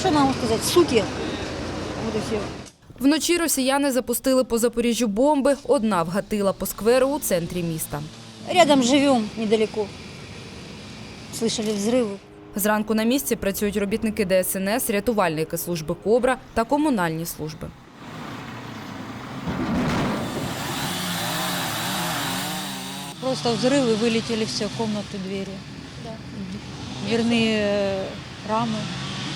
что могу сказать? Суки. Вот и все. Вночі росіяни запустили по Запоріжжю бомби. Одна вгатила по скверу у центрі міста. Рядом живем, недалеко. Слышали взрывы. Зранку на місці працюють робітники ДСНС, рятувальники служби Кобра та комунальні служби. Просто взрывы вылетели все, комнаты, двери. Дверные э, рамы.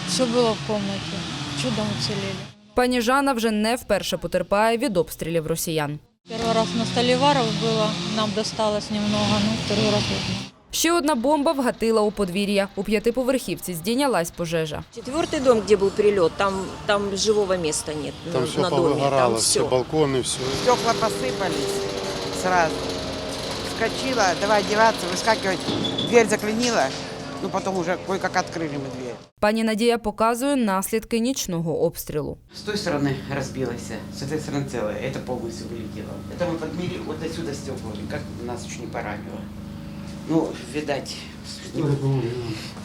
Все было в комнате. Чудом уцелели. Пані Жанна вже не вперше потерпає від обстрілів росіян. Первый раз на Столиваров было, нам досталось немного, ну второй раз вот. Ще одна бомба вгатила у подвір'я. У п'ятиповерхівці здійнялась пожежа. Четвертый дом, где был прилет, там, там живого места нет Там на, все на доме. повыгорало, Там все все. балконы, все. Стекла посыпались сразу. Вскочила, давай одеваться, выскакивать. Дверь заклинила, ну потом уже кое-как открыли мы дверь. Пані Надія показує наслідки нічного обстрілу. С той стороны разбилось, с этой стороны целое. Это полностью вылетело. Это мы подмели вот отсюда стеклами, как нас чуть не поранило. Ну, видать,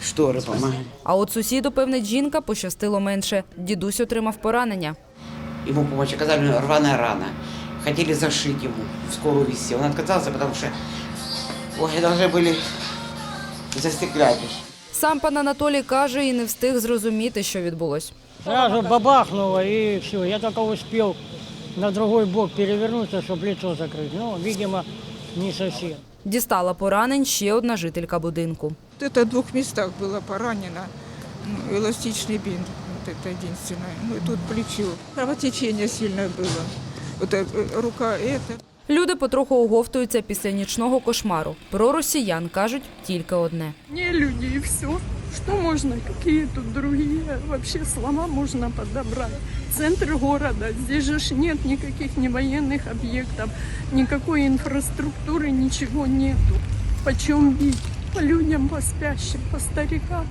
шторы помогли. А от сусіду, певне, жінка пощастило менше. Дідусь отримав поранення. Ему помочь оказали рваная рана. Хотели зашить ему, в скорую везти. Он отказался, потому что ой, должны были застеклять. Сам пан Анатолій каже, і не встиг зрозуміти, що відбулось. Сразу бабахнуло и все. Я только успел на другой бок перевернуться, чтобы лицо закрыть. Ну, видимо, не совсем. Дістала поранень ще одна жителька будинку. Вот это в двух местах было поранено. Ну, эластичный бинт, вот это единственное. Ну и тут плечо. Кровотечение сильное было. Вот э, рука эта. Люди потроху оговтуються після нічного кошмару. Про росіян кажуть тільки одне. Не люди и все. Что можно, какие тут другие вообще слова можно подобрать? Центр города, здесь же ж нет никаких ни военных объектов, никакой инфраструктуры, ничего нету. Почем бить? По людям, по спящим, по старикам.